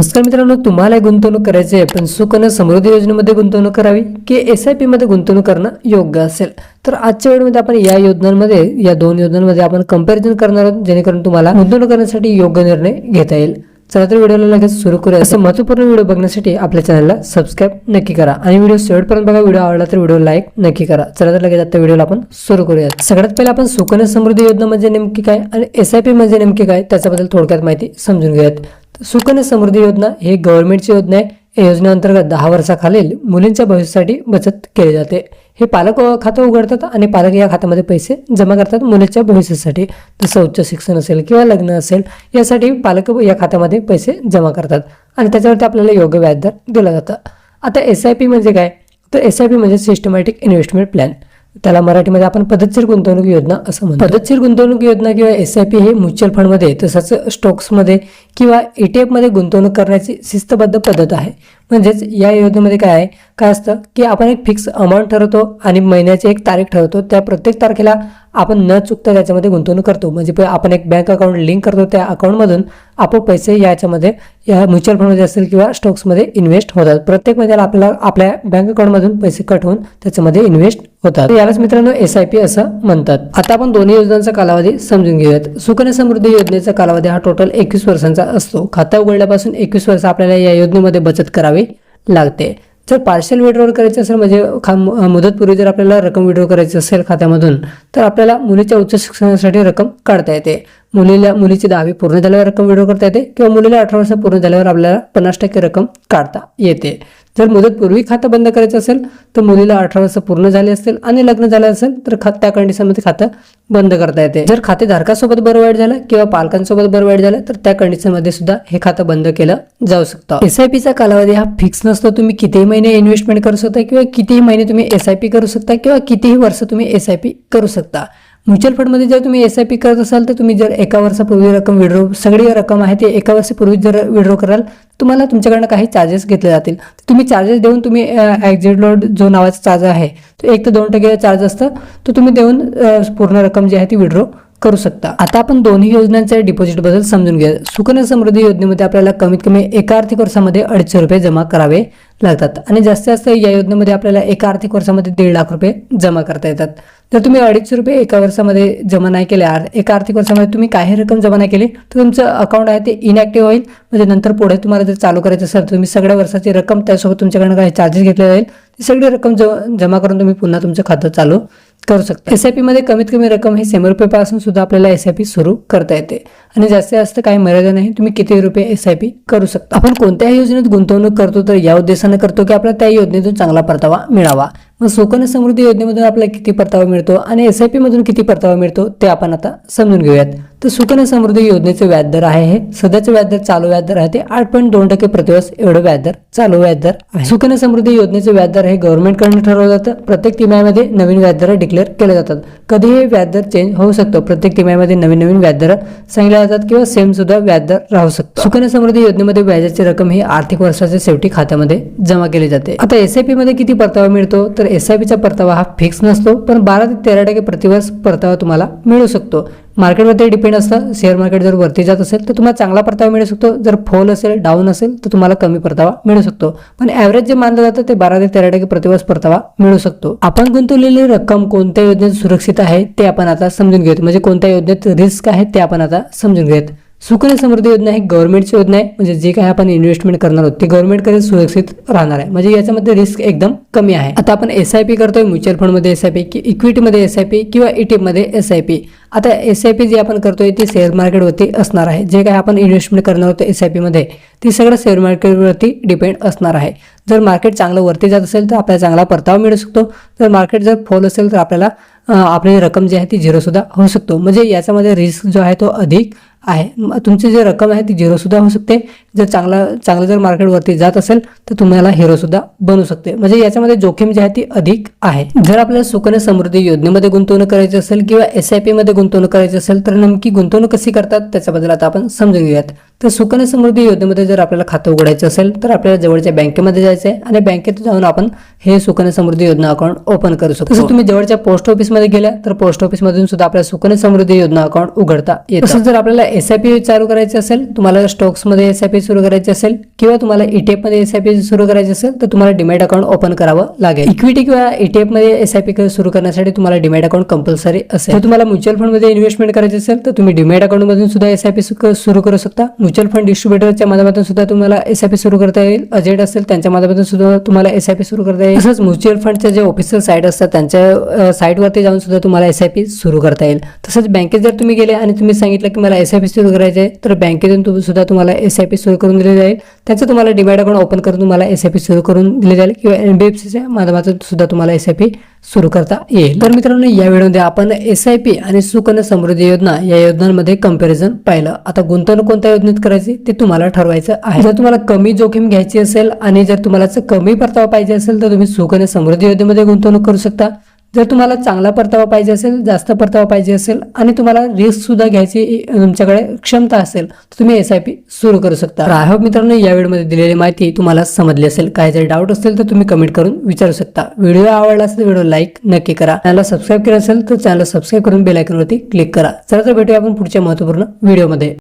नमस्कार मित्रांनो तुम्हाला गुंतवणूक करायची आहे पण सुकन्या समृद्धी योजनेमध्ये गुंतवणूक करावी की एस आय पीमध्ये गुंतवणूक करणं योग्य असेल? तर आजच्या वेळेमध्ये आपण या योजनांमध्ये या दोन योजनांमध्ये आपण कंपॅरिझन करणार आहोत जेणेकरून तुम्हाला गुंतवणूक करण्यासाठी योग्य निर्णय घेता येईल. चला तर व्हिडिओला लगेच सुरू करूया. असं महत्त्वपूर्ण व्हिडिओ बघण्यासाठी आपल्या चॅनलला सबस्क्राईब नक्की करा. आणि व्हिडिओ शेवटपर्यंत बघा व्हिडिओ आवडला तर व्हिडिओ लाईक नक्की करा. चला तर लगेच आता व्हिडिओला आपण सुरू करूया. सगळ्यात पहिले आपण सुकन्या समृद्धी योजना म्हणजे नेमकी काय आणि एस आय पी म्हणजे नेमकी काय त्याच्याबद्दल थोडक्यात माहिती समजून घेऊयात. सुकन्या समृद्धी योजना ही गव्हर्नमेंटची योजना आहे. या योजनेअंतर्गत दहा वर्षाखालील मुलींच्या भविष्यासाठी बचत केली जाते. हे पालक खातं उघडतात आणि पालक या खात्यामध्ये पैसे जमा करतात मुलीच्या भविष्यासाठी. जसं उच्च शिक्षण असेल किंवा लग्न असेल यासाठी पालक या खात्यामध्ये पैसे जमा करतात आणि त्याच्यावरती आपल्याला योग्य व्याजदर दिला जातं. आता एस आय पी म्हणजे काय? तर एस आय पी म्हणजे सिस्टमॅटिक इन्व्हेस्टमेंट प्लॅन त्याला मराठीमध्ये आपण पद्धतशीर गुंतवणूक योजना असं म्हणतो. पद्धतशीर गुंतवणूक योजना किंवा एस आय पी हे म्युच्युअल फंडमध्ये तसंच स्टॉक्समध्ये किंवा ई टी एफमध्ये गुंतवणूक करण्याची शिस्तबद्ध पद्धत आहे. म्हणजेच या योजनेमध्ये काय आहे? काय असतं की आपण एक फिक्स अमाऊंट ठरवतो आणि महिन्याची एक तारीख ठरवतो. त्या प्रत्येक तारखेला आपण न चुकता त्याच्यामध्ये गुंतवणूक करतो. म्हणजे आपण एक बँक अकाउंट लिंक करतो त्या अकाउंटमधून आपोआप पैसे याच्यामध्ये या म्युच्युअल फंडमध्ये असेल किंवा स्टॉक्समध्ये इन्व्हेस्ट होतात. प्रत्येक महिन्याला आपल्याला आपल्या बँक अकाउंटमधून पैसे कट होऊन त्याच्यामध्ये इन्व्हेस्ट होतात. यालाच मित्रांनो एस आय पी असं म्हणतात. आता आपण दोन्ही योजनांचा कालावधी समजून घेऊयात. सुकन्या समृद्धी योजनेचा कालावधी हा टोटल एकवीस वर्षांचा असतो. खाता उघडल्यापासून एकवीस वर्ष आपल्याला या योजनेमध्ये बचत करावी लागते. जर पार्शल विड्रॉल करायचं असेल म्हणजे खा मुदतपूर्वी जर आपल्याला रक्कम विड्रॉ करायची असेल खात्यामधून तर आपल्याला मुलीच्या उच्च शिक्षणासाठी रक्कम काढता येते. मुलीला मुलीची दहावी पूर्ण झाल्यावर रक्कम विड्रॉ करता येते किंवा मुलीला अठरा वर्ष पूर्ण झाल्यावर आपल्याला पन्नास टक्के रक्कम काढता येते. जर मुदतपूर्वी खातं बंद करायचं असेल तर मुलीला अठरा वर्ष पूर्ण झाले असतील आणि लग्न झालं असेल तर खात त्या कंडिशनमध्ये खातं बंद करता येते. जर खातेधारकासोबत बरं वाईट झालं किंवा पालकांसोबत बरं वाईट झालं तर त्या कंडिशनमध्ये सुद्धा हे खातं बंद केलं जाऊ शकतं. एस आय पीचा कालावधी हा फिक्स नसतो. तुम्ही कितीही महिने इन्व्हेस्टमेंट करू शकता किंवा कितीही महिने तुम्ही एस आय पी करू शकता किंवा कितीही वर्ष तुम्ही एस आय पी करू शकता. म्युच्युअल फंडमध्ये जर तुम्ही एस आय पी करत असाल तर तुम्ही जर एका वर्षापूर्वी रक्कम विड्रॉ सगळी रक्कम आहे ते एका वर्षापूर्वी जर विड्रॉ कराल तुम्हाला तुमच्याकडनं काही चार्जेस घेतले जातील. तुम्ही चार्जेस देऊन तुम्ही एक्झिट लोड जो नावाचा चार्ज आहे तो एक ते दोन टक्के चार्ज असतं तो तुम्ही देऊन पूर्ण रक्कम जी आहे ती विड्रॉ करू शकता. आता आपण दोन्ही योजनांच्या डिपॉझिटबद्दल समजून घ्या सुकन्या समृद्धी योजनेमध्ये आपल्याला कमीत कमी एका आर्थिक वर्षामध्ये अडीचशे रुपये जमा करावे लागतात आणि जास्तीत जास्त या योजनेमध्ये आपल्याला एका आर्थिक वर्षामध्ये दीड लाख रुपये जमा करता येतात. जर तुम्ही अडीचशे रुपये एका वर्षामध्ये जमा नाही केले एका आर्थिक वर्षामध्ये तुम्ही काही रक्कम जमा नाही केली तर तुमचं अकाउंट आहे ते इनॅक्टिव्ह होईल. म्हणजे नंतर पुढे तुम्हाला जर चालू करायचं असेल तर तुम्ही सगळ्या वर्षाची रक्कम त्यासोबत तुमच्याकडनं काही चार्जेस घेतले जाईल. ती सगळी रक्कम जमा करून तुम्ही पुन्हा तुमचं खातं चालू करू शकता एस आय पीमध्ये कमीत कमी रक्कम ही शंभर रुपयेपासून सुद्धा आपल्याला एस आय पी सुरू करता येते. आणि जास्तीत जास्त काही मर्यादा नाही तुम्ही किती रुपये एस आय पी करू शकता. आपण कोणत्याही योजनेत गुंतवणूक करतो तर या उद्देशाने करतो की आपल्याला त्या योजनेतून चांगला परतावा मिळावा. मग सुकन्या समृद्धी योजनेमधून आपल्याला किती परतावा मिळतो आणि एस आय पीमधून किती परतावा मिळतो ते आपण आता समजून घेऊयात. तर सुकन्या समृद्धी योजनेचे व्याजदर आहे हे. सध्याचे व्याजदर चालू व्याजदर आहे ते आठ पॉईंट दोन टक्के प्रतिवर्ष एवढं व्याजदर चालू व्याजदर आहे. सुकन्या समृद्धी योजनेचे व्याजदर हे गव्हर्नमेंटकडून ठरवलं जातं. प्रत्येक तिमाहीमध्ये नवीन व्याजदर डिक्लेअर केले जातात. कधी हे व्याजदर चेंज होऊ शकतो. प्रत्येक तिमाहीमध्ये नवीन नवीन व्याजदर सांगितले जातात किंवा सेम सुद्धा व्याजदर राहू शकतो. सुकन्या समृद्धी योजनेमध्ये व्याजाची रक्कम ही आर्थिक वर्षाच्या शेवटी खात्यामध्ये जमा केली जाते. आता एस आय पी मध्ये किती परतावा मिळतो? तर एस आय परतावा हा फिक्स नसतो पण बारा ते तेरा टक्के प्रतिवर्ष परतावा तुम्हाला मिळू शकतो. मार्केटवरती डिपेंड असतं. शेअर मार्केट जर वरती जात असेल तर तुम्हाला चांगला परतावा मिळू शकतो. जर फोल असेल डाऊन असेल तर तुम्हाला कमी परतावा मिळू शकतो. पण ॲव्हरेज जे मानलं जातं ते बारा ते तेरा टक्के प्रतिवर्ष परतावा मिळू शकतो. आपण गुंतवलेली रक्कम कोणत्या योजनेत सुरक्षित आहे ते आपण आता समजून घेऊयात. म्हणजे कोणत्या योजनेत रिस्क आहे ते आपण आता समजून घेऊयात. सुकन्या समृद्धी योजना ही गव्हर्नमेंटची योजना आहे. म्हणजे जे काही आपण इन्व्हेस्टमेंट करणार आहोत ते गव्हर्नमेंटकडे सुरक्षित राहणार आहे. म्हणजे याच्यामध्ये रिस्क एकदम कमी आहे. आता आपण एस आय पी करतोय म्युच्युअल फंडमध्ये एस आय पी की इक्विटीमध्ये एस आय पी किंवा मध्ये एस आय पी आता एस आय पी जी आपण करतोय ती शेअर मार्केटवरती असणार आहे. जे काही आपण इन्व्हेस्टमेंट करणार आहोत एस आय पीमध्ये ती सगळं शेअर मार्केटवरती डिपेंड असणार आहे. जर मार्केट चांगलं वरती जात असेल तर आपल्याला चांगला परतावा मिळू शकतो. जर मार्केट जर फॉल असेल तर आपल्याला आपली रक्कम जी आहे ती झिरोसुद्धा होऊ शकतो. म्हणजे याच्यामध्ये रिस्क जो आहे तो अधिक आहे. तुमची जी रक्कम आहे ती झिरोसुद्धा होऊ शकते. जर चांगला चांगलं जर मार्केटवरती जात असेल तर तुम्हाला हिरोसुद्धा बनू शकते. म्हणजे याच्यामध्ये जोखीम जी आहे ती अधिक आहे. जर आपल्याला सुकन्या समृद्धी योजनेमध्ये गुंतवणूक करायची असेल किंवा एस आय पीमध्ये गुंतवणूक करायची असेल तर नेमकी गुंतवणूक कशी करतात त्याच्याबद्दल आता आपण समजून घेऊयात तर सुकन्या समृद्धी योजनेमध्ये जर आपल्याला खातं उघडायचं असेल तर आपल्याला जवळच्या बँकेमध्ये जायचं आहे आणि बँकेत जाऊन आपण हे सुकन्या समृद्धी योजना अकाउंट ओपन करू शकतो. तसं तुम्ही जवळच्या पोस्ट ऑफिसमध्ये गेल्या तर पोस्ट ऑफिसमधून सुद्धा आपल्या सुकन्या समृद्धी योजना अकाउंट उघडता येतं. तसंच जर आपल्याला एस आय पी चालू करायची असेल तुम्हाला स्टॉक्समध्ये एस आय पी सुरू करायची असेल किंवा तुम्हाला ETF मध्ये एस आय पी सुरू करायची असेल तर तुम्हाला डिमॅट अकाउंट ओपन करावं लागेल. इक्विटी किंवा ETF मध्ये एस आय पी सुरू करण्यासाठी तुम्हाला डिमॅट अकाउंट कंपल्सरी असेल. तुम्हाला म्युच्युअल फंड फंडमध्ये इन्व्हेस्टमेंट करायची असेल तर तुम्ही डिमॅट अकाउंटमधून सुद्धा एस आय पी सुरू करू शकता. म्युच्युअल फंड डिस्ट्रीब्युटरच्या माध्यमातून सुद्धा तुम्हाला एस आय पी सुरू करता येईल. अजेट असेल त्यांच्या माध्यमातून सुद्धा तुम्हाला एस आय पी सुरू करता येईल. तसंच म्युच्युअल फंडच्या जे ऑफिशियल साईट असतात त्यांच्या साईटवरती जाऊन सुद्धा तुम्हाला एस आय पी सुरू करता येईल. तसंच बँकेत जर तुम्ही गेले आणि तुम्ही सांगितलं की मला एस आय पी सुरू करायचे आहे तर बँकेतून सुद्धा तुम्हाला एस आय पी सुरू करून दिले जाईल. त्याचं तुम्हाला डिमॅट अकाउंट ओपन करून तुम्हाला एस आय पी सुरू करून दिले जाईल किंवा एन बी एफ सीच्या माध्यमातून सुद्धा तुम्हाला एस आय पी सुरू करता येईल. तर मित्रांनो या व्हिडिओमध्ये आपण एस आय पी आणि सुकन्या समृद्धी योजना या योजनांमध्ये कंपॅरिझन पाहिलं. आता गुंतवणूक कोणत्या योजनेत करायची? ते तुम्हाला ठरवायचं आहे. जर तुम्हाला कमी जोखीम घ्यायची असेल आणि जर तुम्हाला कमी परतावा पाहिजे असेल तर तुम्ही सुकन्या समृद्धी योजनेमध्ये गुंतवणूक करू शकता. जर तुम्हाला चांगला परतावा पाहिजे असेल जास्त परतावा पाहिजे असेल आणि तुम्हाला रिस्कसुद्धा घ्यायची तुमच्याकडे क्षमता असेल तर तुम्ही एस आय पी सुरू करू शकता. आय होप मित्रांनो या व्हिडिओमध्ये दिलेली माहिती तुम्हाला समजली असेल. काही जर डाऊट असेल तर तुम्ही कमेंट करून विचारू शकता. व्हिडिओ आवडला असेल तर व्हिडिओ लाईक नक्की करा. चॅनलला सबस्क्राईब केलं असेल तर चॅनल सबस्क्राईब करून बेलायकनवरती क्लिक करा. चला तर भेटूया आपण पुढच्या महत्त्वपूर्ण व्हिडिओमध्ये.